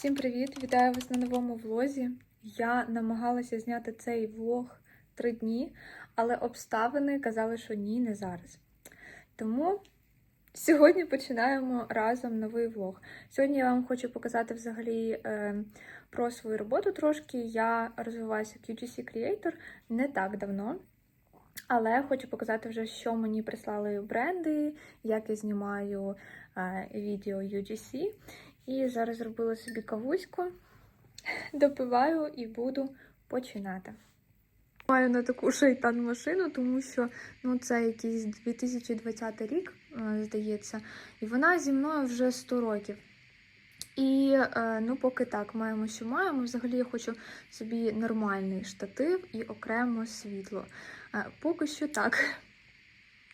Всім привіт! Вітаю вас на новому влозі. Я намагалася зняти цей влог три дні, але обставини казали, що ні, не зараз. Тому сьогодні починаємо разом новий влог. Сьогодні я вам хочу показати взагалі е, про свою роботу трошки. Я розвиваюся UGC Creator не так давно. Але хочу показати вже, що мені прислали бренди, як я знімаю е, відео UGC. І зараз зробила собі кавуську, допиваю і буду починати. Маю на таку шейтан машину, тому що ну, це якийсь 2020 рік, е, здається, і вона зі мною вже 100 років. І е, ну, поки так, маємо, що маємо. Взагалі я хочу собі нормальний штатив і окремо світло. Е, Поки що так.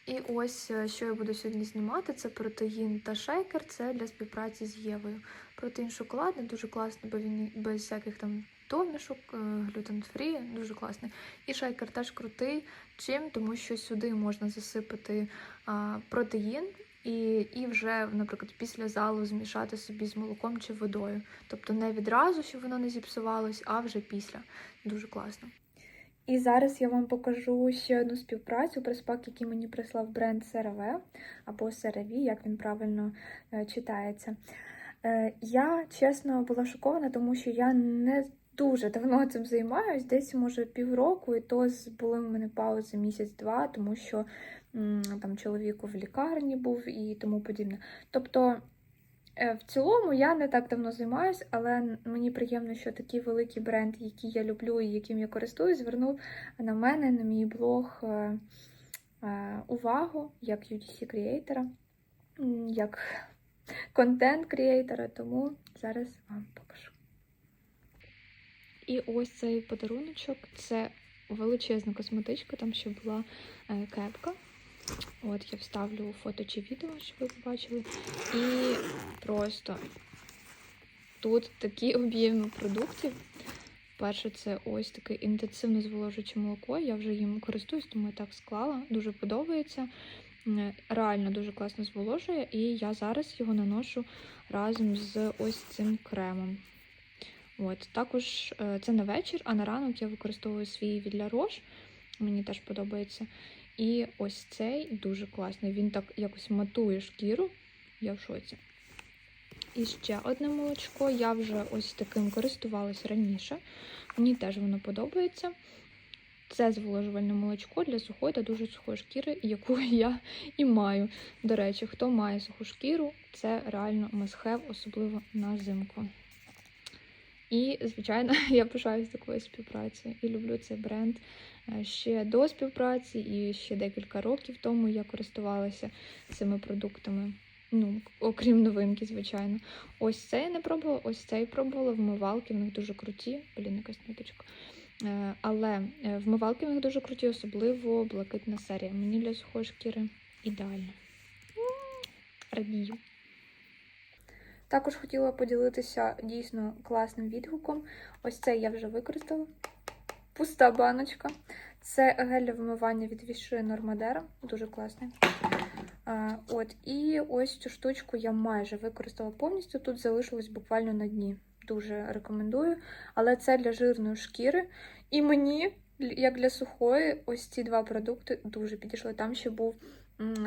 І ось е, що я буду сьогодні знімати: це протеїн та шейкер. Це для співпраці з Євою. Протеїн шоколадний, дуже класний, бо він без всяких там домішок, глютен фрі, дуже класний. І шейкер теж крутий. Чим? Тому що сюди можна засипати а, протеїн. І, і вже, наприклад, після залу змішати собі з молоком чи водою. Тобто не відразу, щоб воно не зіпсувалось, а вже після. Дуже класно. І зараз я вам покажу ще одну співпрацю, приспак, який мені прислав бренд CeraVe, або CeraVe, як він правильно е, читається. Е, я чесно була шокована, тому що я не дуже давно цим займаюсь, десь може півроку, і то були в мене паузи місяць-два, тому що там чоловіку в лікарні був і тому подібне. Тобто. Е, В цілому я не так давно займаюсь, але мені приємно, що такий великий бренд, який я люблю і яким я користуюсь, звернув на мене, на мій блог е, е, увагу як UGC креатора, як контент-креатора, тому зараз вам покажу. І ось цей подаруночок це величезна косметичка, там ще була кепка. От я вставлю фото чи відео, щоб ви побачили. І просто тут такі об'єми продуктів. Перше, це ось таке інтенсивно зволожуюче молоко. Я вже їм користуюсь, тому я так склала. Дуже подобається. Реально дуже класно зволожує, і я зараз його наношу разом з ось цим кремом. От, Також е, це на вечір, а на ранок я використовую свій від Roche. Мені теж подобається. І ось цей дуже класний. Він так якось матує шкіру. Я в шоці. І ще одне молочко. Я вже ось таким користувалась раніше. Мені теж воно подобається. Це зволожувальне молочко для сухої та дуже сухої шкіри, яку я і маю. До речі, хто має суху шкіру, це реально must-have, особливо на зимку. І, звичайно, я пишаюсь такою співпрацею і люблю цей бренд ще до співпраці, і ще декілька років тому я користувалася цими продуктами. Ну, окрім новинки, звичайно. Ось цей я не пробувала, ось цей пробувала. Вмивалки в них дуже круті. Блін, якась ниточка. Е, Але е, вмивалки в них дуже круті, особливо блакитна серія. Мені для сухої шкіри ідеально. Радію. Також хотіла поділитися дійсно класним відгуком. Ось цей я вже використала. Пуста баночка. Це гель для вимивання від віши Нормадера. Дуже класний. От, І ось цю штучку я майже використала повністю. Тут залишилось буквально на дні. Дуже рекомендую. Але це для жирної шкіри. І мені, як для сухої, ось ці два продукти дуже підійшли. Там ще був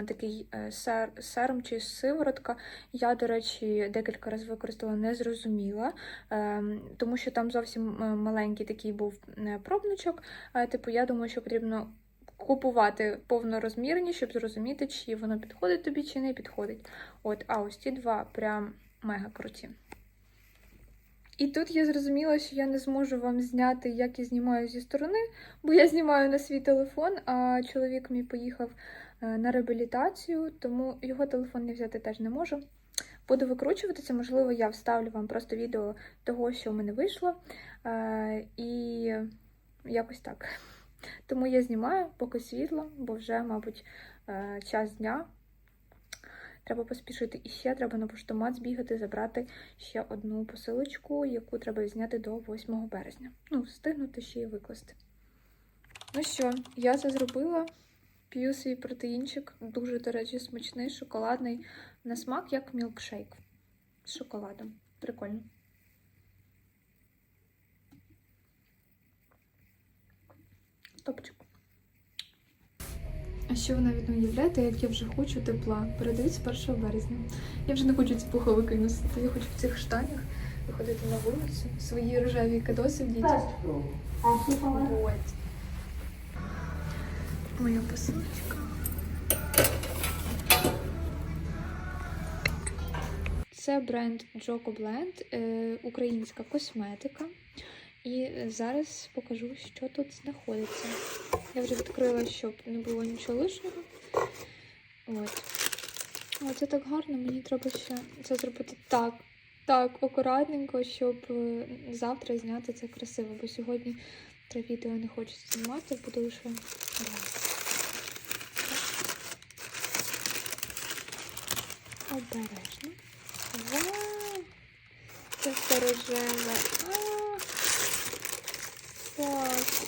такий е, сер, серум чи сиворотка. Я, до речі, декілька разів використала, не зрозуміла, е, тому що там зовсім е, маленький такий був е, пробничок. Типу, я думаю, що потрібно купувати повнорозмірні, щоб зрозуміти, чи воно підходить тобі, чи не підходить. От, а ось ці два прям мега круті. І тут я зрозуміла, що я не зможу вам зняти, як я знімаю зі сторони, бо я знімаю на свій телефон, а чоловік мій поїхав на реабілітацію, тому його телефон не взяти теж не можу. Буду викручуватися, можливо, я вставлю вам просто відео того, що в мене вийшло. Е, І якось так. Тому я знімаю поки світло, бо вже, мабуть, е, час дня. Треба поспішити. І ще треба на поштомат збігати, забрати ще одну посилочку, яку треба зняти до 8 березня. Ну, встигнути ще й викласти. Ну що, я це зробила. П'ю свій протеїнчик, дуже, до речі, смачний, шоколадний на смак, як мілкшейк з шоколадом. Прикольно. Топчик. А що вона від мене являє, як я вже хочу тепла. Передаються 1 березня. Я вже не хочу ці пуховики носити, я хочу в цих штанях виходити на вулицю, свої рожеві кадоси в дітях. Моя посилочка. Це бренд Joko Blend, е, українська косметика. І зараз покажу, що тут знаходиться. Я вже відкрила, щоб не було нічого лишнього. От. О, це так гарно, мені треба ще це зробити так, так, акуратненько, щоб е, завтра зняти це красиво, бо сьогодні це відео не хочеться знімати, буду лише Обережно. Вау! Це все рожеве. Клас!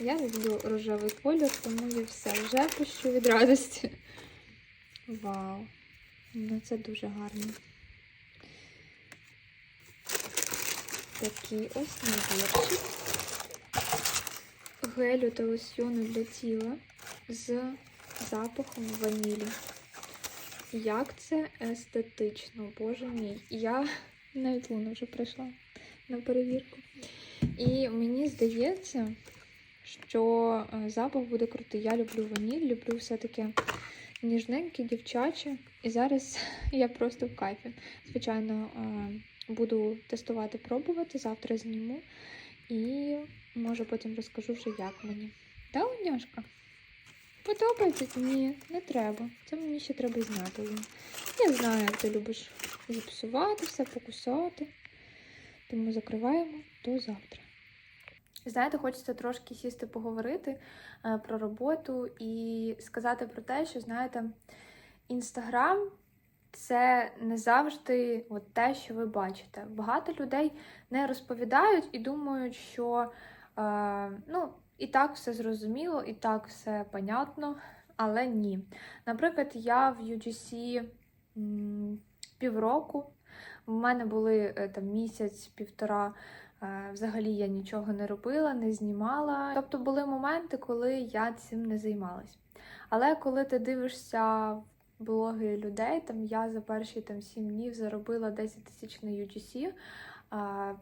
Я люблю рожевий колір, тому я все вже пущу від радості. Вау! Ну це дуже гарно. Такий ось набірчик. Гелю та лосьйону для тіла з запахом ванілі. Як це естетично, боже мій. Я навіть луну вже прийшла на перевірку. І мені здається, що е, запах буде крутий. Я люблю ваніль, люблю все таке ніжненьке, дівчаче. І зараз я просто в кайфі. Звичайно, е, буду тестувати, пробувати. Завтра зніму. І може потім розкажу вже, як мені. Та, Луняшка? Подобається? Ні, не треба. Це мені ще треба зняти. Я знаю, як ти любиш зіпсувати все, покусати. Тому закриваємо до завтра. Знаєте, хочеться трошки сісти поговорити е, про роботу і сказати про те, що знаєте, інстаграм це не завжди от те, що ви бачите. Багато людей не розповідають і думають, що е, ну, і так все зрозуміло, і так все понятно, але ні. Наприклад, я в UGC півроку. У мене були е, там місяць-півтора. е, Взагалі я нічого не робила, не знімала. Тобто були моменти, коли я цим не займалась. Але коли ти дивишся блоги людей, там я за перші там 7 днів заробила 10 тисяч на UGC.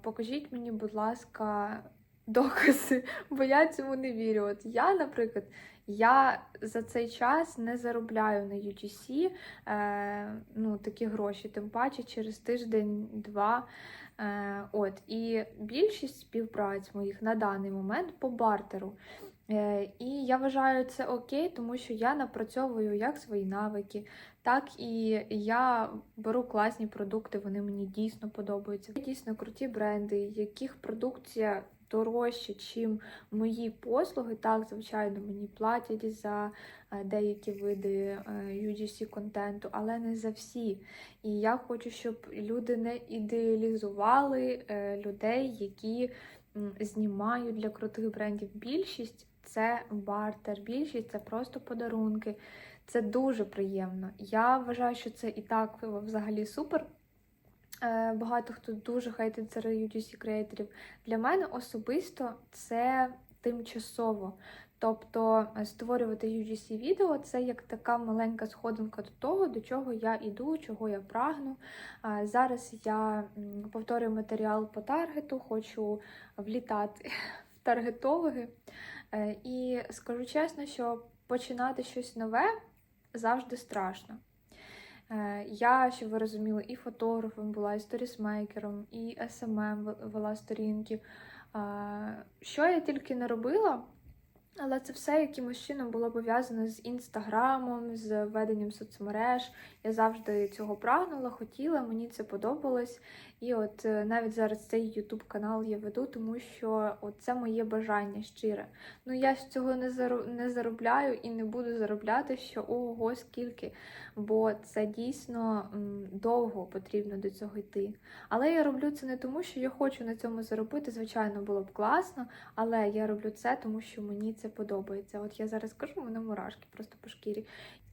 Покажіть мені, будь ласка, докази, бо я цьому не вірю. От я, наприклад, я за цей час не заробляю на UGC е, ну, такі гроші, тим паче через тиждень-два. Е, от, і більшість співпраць моїх на даний момент по бартеру. Е, і я вважаю це окей, тому що я напрацьовую як свої навики, так і я беру класні продукти, вони мені дійсно подобаються. Дійсно круті бренди, яких продукція дорожче, чим мої послуги. Так, звичайно, мені платять за е, деякі види е, UGC контенту, але не за всі. І я хочу, щоб люди не ідеалізували е, людей, які знімають для крутих брендів. Більшість це бартер, більшість це просто подарунки. Це дуже приємно. Я вважаю, що це і так взагалі супер. Е, Багато хто дуже хейтить серед UGC креаторів. Для мене особисто це тимчасово. Тобто е, створювати UGC відео це як така маленька сходинка до того, до чого я іду, чого я прагну. Зараз я повторюю матеріал по таргету, хочу влітати в таргетологи. Е, І скажу чесно, що починати щось нове завжди страшно. Е, Я, щоб ви розуміли, і фотографом була, і сторісмейкером, і СММ вела сторінки. Е, Що я тільки не робила, але це все якимось чином було пов'язане з інстаграмом, з веденням соцмереж. Я завжди цього прагнула, хотіла, мені це подобалось. І от е, навіть зараз цей YouTube канал я веду, тому що от це моє бажання щире. Ну я ж цього не зару... не заробляю і не буду заробляти, що ого, скільки. Бо це дійсно м, довго потрібно до цього йти. Але я роблю це не тому, що я хочу на цьому заробити. Звичайно, було б класно, але я роблю це, тому що мені це подобається. От я зараз кажу, мене мурашки просто по шкірі.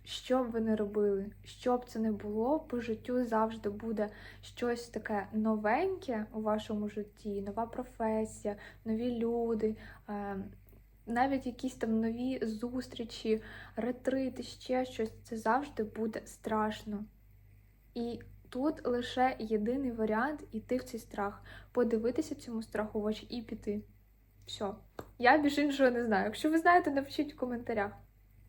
Що б ви не робили, що б це не було, по життю завжди буде щось таке новеньке у вашому житті, нова професія, нові люди. Е, навіть якісь там нові зустрічі, ретрити, ще щось, це завжди буде страшно. І тут лише єдиний варіант іти в цей страх, подивитися цьому страху в очі і піти. Все. Я більш іншого не знаю. Якщо ви знаєте, напишіть в коментарях.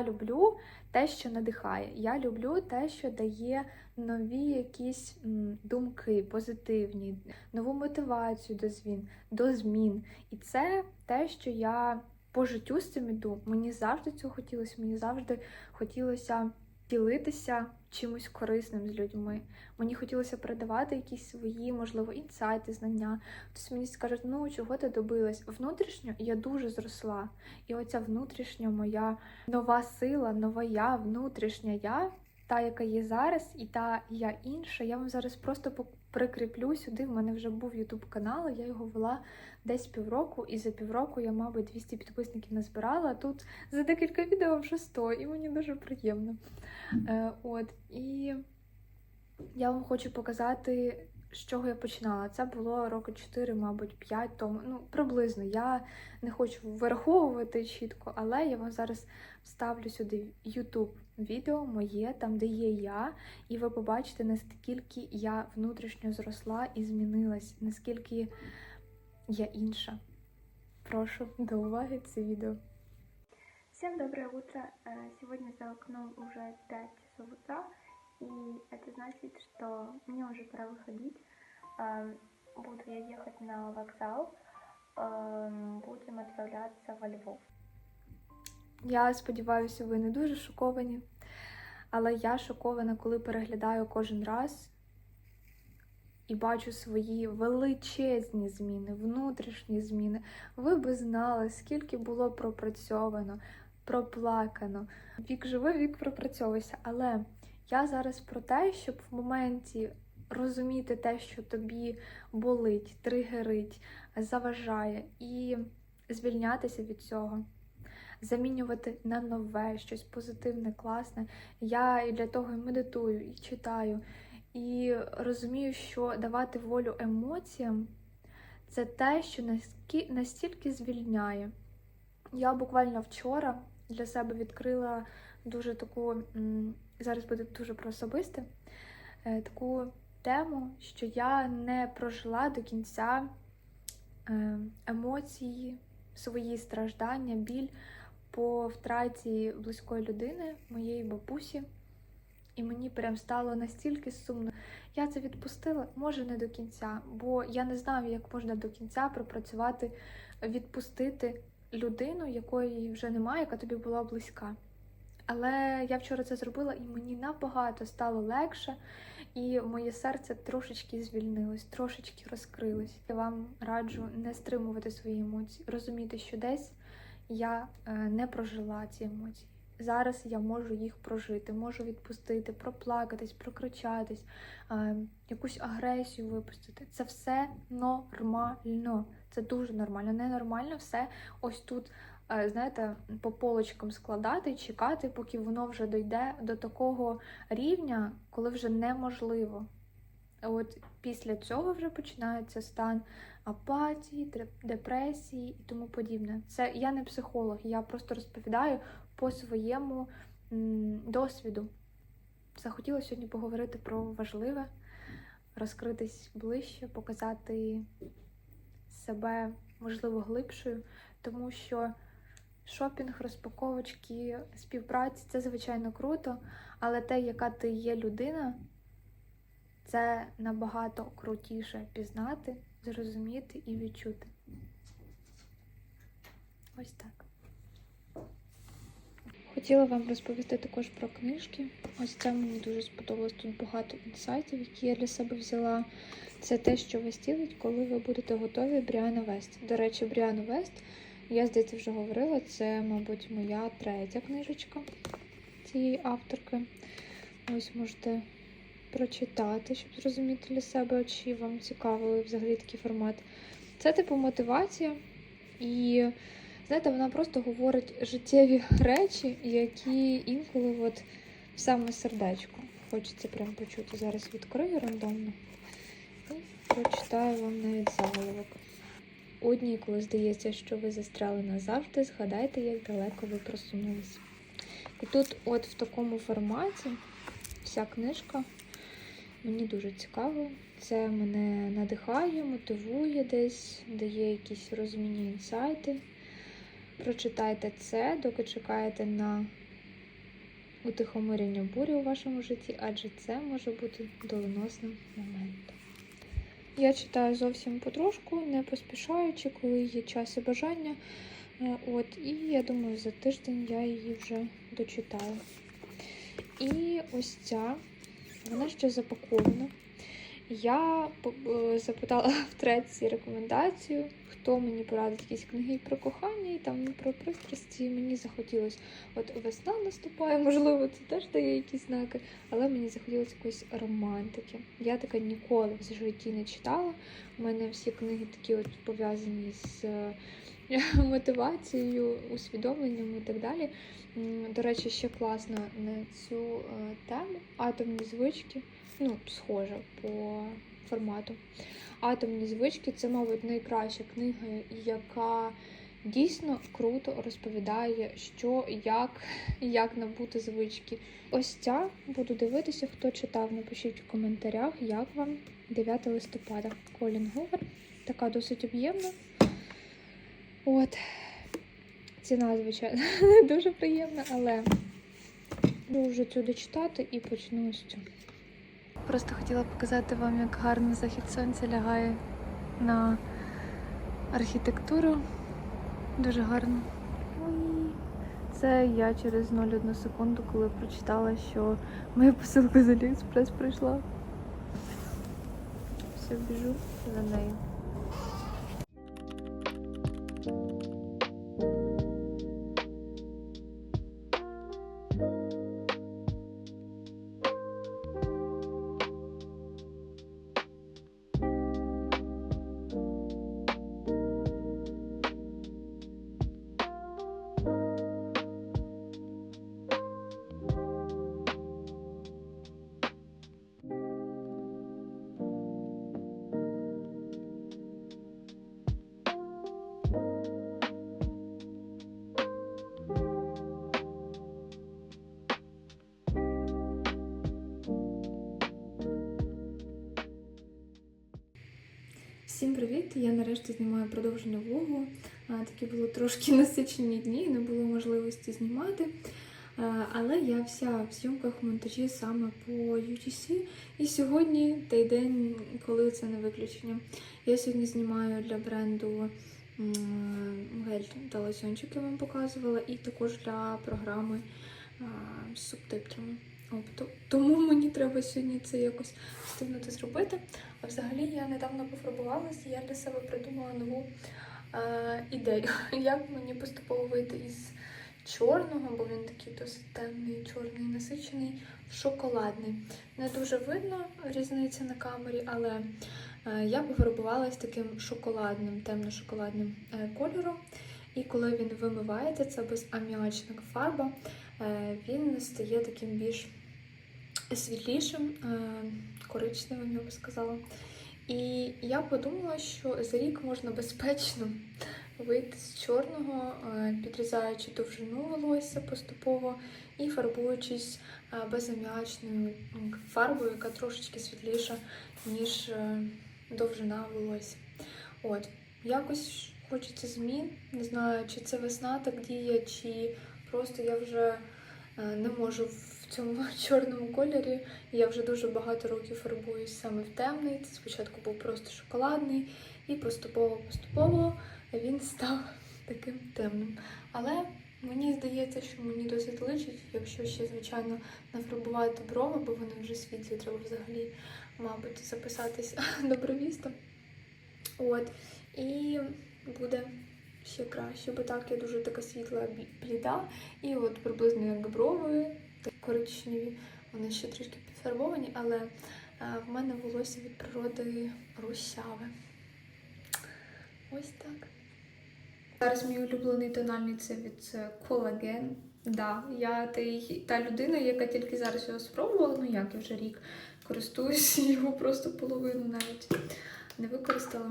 Я люблю те, що надихає. Я люблю те, що дає нові якісь думки, позитивні, нову мотивацію до змін, до змін. І це те, що я по життю з цим іду. Мені завжди цього хотілося, мені завжди хотілося ділитися чимось корисним з людьми. Мені хотілося передавати якісь свої, можливо, інсайти, знання. Хтось мені скаже, ну чого ти добилась? Внутрішньо я дуже зросла. І оця внутрішня моя нова сила, нова я, внутрішня я, та, яка є зараз, і та я інша. Я вам зараз просто прикріплю сюди. В мене вже був Ютуб канал, я його вела десь півроку, і за півроку я, мабуть, 200 підписників назбирала. а Тут за декілька відео вже 100, і мені дуже приємно. Е, от, і я вам хочу показати, з чого я починала. Це було роки 4, мабуть, 5 тому. Ну, приблизно. Я не хочу вираховувати чітко, але я вам зараз вставлю сюди YouTube відео моє, там, де є я, і ви побачите, наскільки я внутрішньо зросла і змінилась, наскільки я інша. Прошу до уваги це відео. Всем доброе утро. Э, Сегодня за окном уже 5 часов утра, и это значит, что мне уже пора выходить. Эм, Буду я ехать на вокзал, эм, будем отправляться во Львов. Я сподіваюся, ви не дуже шоковані. Але я шокована, коли переглядаю кожен раз і бачу свої величезні зміни, внутрішні зміни. Ви би знали, скільки було пропрацьовано, проплакано. Вік живе, вік пропрацьовується. Але я зараз про те, щоб в моменті розуміти те, що тобі болить, тригерить, заважає, і звільнятися від цього замінювати на нове, щось позитивне, класне. Я і для того і медитую, і читаю, і розумію, що давати волю емоціям це те, що настільки звільняє. Я буквально вчора для себе відкрила дуже таку, зараз буде дуже про особисте, е, таку тему, що я не прожила до кінця е, емоції, свої страждання, біль по втраті близької людини, моєї бабусі. І мені прям стало настільки сумно. Я це відпустила, може не до кінця, бо я не знаю, як можна до кінця пропрацювати, відпустити людину, якої вже немає, яка тобі була близька. Але я вчора це зробила, і мені набагато стало легше, і моє серце трошечки звільнилось, трошечки розкрилось. Я вам раджу не стримувати свої емоції, розуміти, що десь я е, не прожила ці емоції. Зараз я можу їх прожити, можу відпустити, проплакатись, прокричатись, е, якусь агресію випустити. Це все нормально. Це дуже нормально. Ненормально все ось тут, е, знаєте, по полочкам складати чекати, поки воно вже дійде до такого рівня, коли вже неможливо. От після цього вже починається стан апатії, депресії і тому подібне. Це я не психолог, я просто розповідаю по своєму досвіду. Захотіла сьогодні поговорити про важливе, розкритись ближче, показати себе, можливо, глибшою, тому що шопінг, розпаковочки, співпраці це звичайно круто, але те, яка ти є людина, це набагато крутіше пізнати, зрозуміти і відчути. Ось так. Хотіла вам розповісти також про книжки. Ось це мені дуже сподобалось. Тут багато інсайтів, які я для себе взяла. Це те, що вас цілить, коли ви будете готові Бріана Вест. До речі, Бріану Вест, я здається, вже говорила, це, мабуть, моя третя книжечка цієї авторки. Ось можете прочитати, щоб зрозуміти для себе, чи вам цікавий взагалі такий формат. Це типу мотивація, і знаєте, вона просто говорить життєві речі, які інколи от в саме сердечко. Хочеться прям почути. Зараз відкрию рандомно і прочитаю вам навіть заголовок. У дні, коли здається, що ви застряли назавжди, згадайте, як далеко ви просунулись. І тут, от в такому форматі, вся книжка мені дуже цікаво. Це мене надихає, мотивує десь, дає якісь розумінні інсайти. Прочитайте це, доки чекаєте на утихомирення бурі у вашому житті, адже це може бути доленосним моментом. Я читаю зовсім потрошку, не поспішаючи, коли є час і бажання. Е, От, і я думаю, за тиждень я її вже дочитаю. І ось ця, вона ще запакована. Я е, запитала в треці рекомендацію, хто мені порадить якісь книги про кохання і там про пристрасті. Мені захотілося, от весна наступає, можливо, це теж дає якісь знаки, але мені захотілося якоїсь романтики. Я таке ніколи в житті не читала. У мене всі книги такі от пов'язані з е, мотивацією, усвідомленням і так далі. До речі, ще класно на цю е, тему атомні звички ну, схожа по формату. Атомні звички це, мабуть, найкраща книга, яка дійсно круто розповідає, що, як, як набути звички. Ось ця буду дивитися, хто читав, напишіть в коментарях, як вам 9 листопада. Колін Говер. Така досить об'ємна. От. Ціна, звичайно, не дуже приємна, але буду вже цю дочитати і почну з цього. Просто хотіла показати вам, як гарно захід сонця лягає на архітектуру. Дуже гарно. Це я через 0,1 секунду, коли прочитала, що моя посилка з Аліекспрес прийшла. Все, біжу за нею. Всім привіт! Я нарешті знімаю продовження влогу. Такі були трошки насичені дні, не було можливості знімати. Але я вся в зйомках монтажі саме по UTC. І сьогодні той день, коли це не виключення. Я сьогодні знімаю для бренду гель та лосьончик, я вам показувала, і також для програми з субтитрами. Тому мені треба сьогодні це якось встигнути зробити. А взагалі я недавно пофарбувалася, я для себе придумала нову е, ідею, як мені поступово вийти із чорного, бо він такий досить темний, чорний, насичений, в шоколадний. Не дуже видно різниці на камері, але е, я пофарбувалась таким шоколадним, темно-шоколадним е, кольором. І коли він вимивається, це безаміачна фарба, е, він стає таким більш світлішим, е, коричневим, я би сказала. І я подумала, що за рік можна безпечно вийти з чорного, е, підрізаючи довжину волосся поступово і фарбуючись е, безаміачною м, фарбою, яка трошечки світліша, ніж довжина волосся. От, якось хочеться змін. Не знаю, чи це весна так діє, чи просто я вже не можу в цьому чорному кольорі. Я вже дуже багато років фарбуюсь саме в темний. Це спочатку був просто шоколадний, і поступово-поступово він став таким темним. Але мені здається, що мені досить личить, якщо ще, звичайно, нафарбувати брови, бо вони вже світлі, треба взагалі, мабуть, записатись до бровіста. От. І буде ще краще, бо так я дуже така світла бліда. І от приблизно як брови, коричневі, вони ще трішки підфарбовані, але е, в мене волосся від природи русяве. Ось так. Зараз мій улюблений тональний це від Collagen. Да, я та людина, яка тільки зараз його спробувала, ну як я вже рік користуюся його просто половину навіть не використала.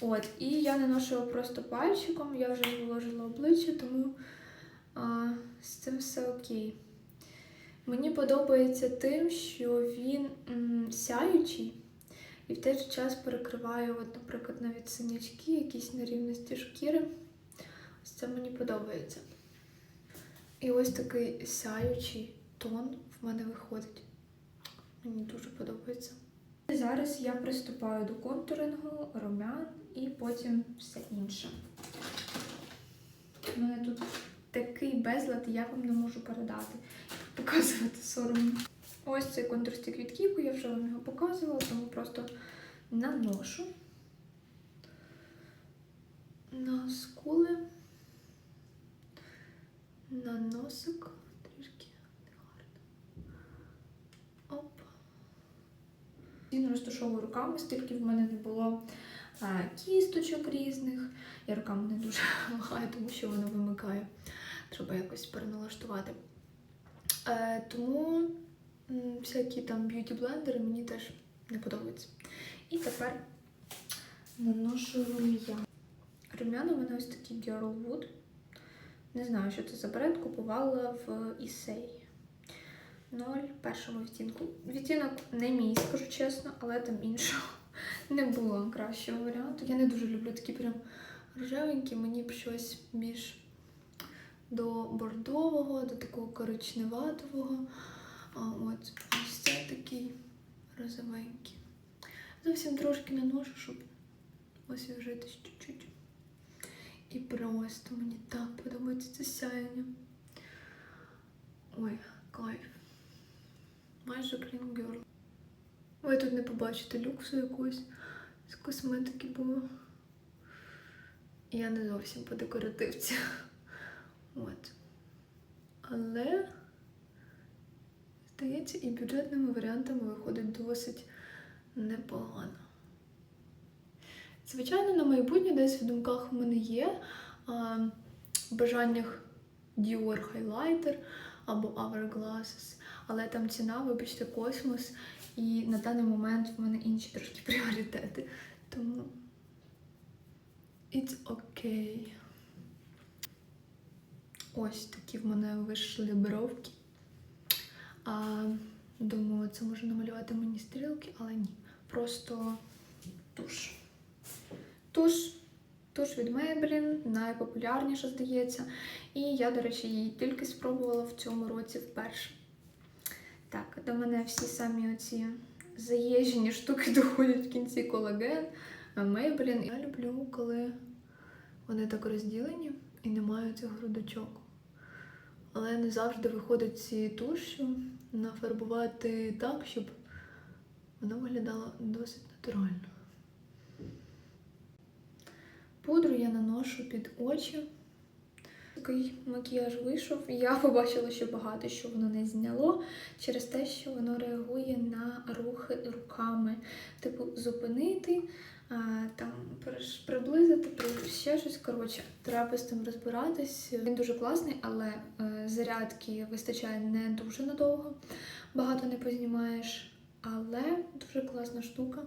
От, і я наношу його просто пальчиком, я вже вложила обличчя, тому а, з цим все окей. Мені подобається тим, що він м, сяючий і в той же час перекриває, от, наприклад, навіть синячки, якісь нерівності шкіри. Ось це мені подобається. І ось такий сяючий тон в мене виходить. Мені дуже подобається. Зараз я приступаю до контурингу, румян і потім все інше. У мене тут такий безлад, я вам не можу передати. Показувати соромно. Ось цей контур стік від Кіку, я вже вам його показувала, тому просто наношу на скули, на носик трішки негарно. Оп. Він розташовую руками, стільки в мене не було а, кісточок різних. Я руками не дуже махаю, тому що воно вимикає. Треба якось переналаштувати. Е, тому всякі там б'юті-блендери мені теж не подобаються. І тепер наношу рум'ян. Рум'яна у мене ось такі Girl Wood. Не знаю, що це за бренд, купувала в Ісей. 0 першому відтінку. Відтінок не мій, скажу чесно, але там іншого не було кращого варіанту. Я не дуже люблю такі прям рожевенькі, мені б щось більш до бордового, до такого коричневатого. От ось це такий розовенький. Зовсім трошки наношу, щоб освіжитись чуть-чуть. І просто мені так подобається це сяєння. Ой, кайф. Майже Girl. Ви тут не побачите люксу якусь з косметики, бо я не зовсім по декоративці. От. Але, здається, і бюджетними варіантами виходить досить непогано. Звичайно, на майбутнє десь в думках в мене є а, в бажаннях Dior Highlighter або Hourglasses, але там ціна, вибачте, космос, і на даний момент в мене інші трошки пріоритети. Тому it's okay. Ось такі в мене вийшли бровки. А, думаю, це може намалювати мені стрілки, але ні. Просто туш. Туш. Туш від Maybelline, найпопулярніша, здається. І я, до речі, її тільки спробувала в цьому році вперше. Так, до мене всі самі оці заїжджені штуки доходять в кінці колаген, Maybelline. Я люблю, коли вони так розділені і немає цих грудочок. Але не завжди виходить ці тушю нафарбувати так, щоб воно виглядало досить натурально. Пудру я наношу під очі. Такий макіяж вийшов. Я побачила, що багато що воно не зняло через те, що воно реагує на рухи руками. Типу, зупинити, там приблизити, при- ще щось. Коротше, треба з тим розбиратись. Він дуже класний, але е, зарядки вистачає не дуже надовго. Багато не познімаєш, але дуже класна штука.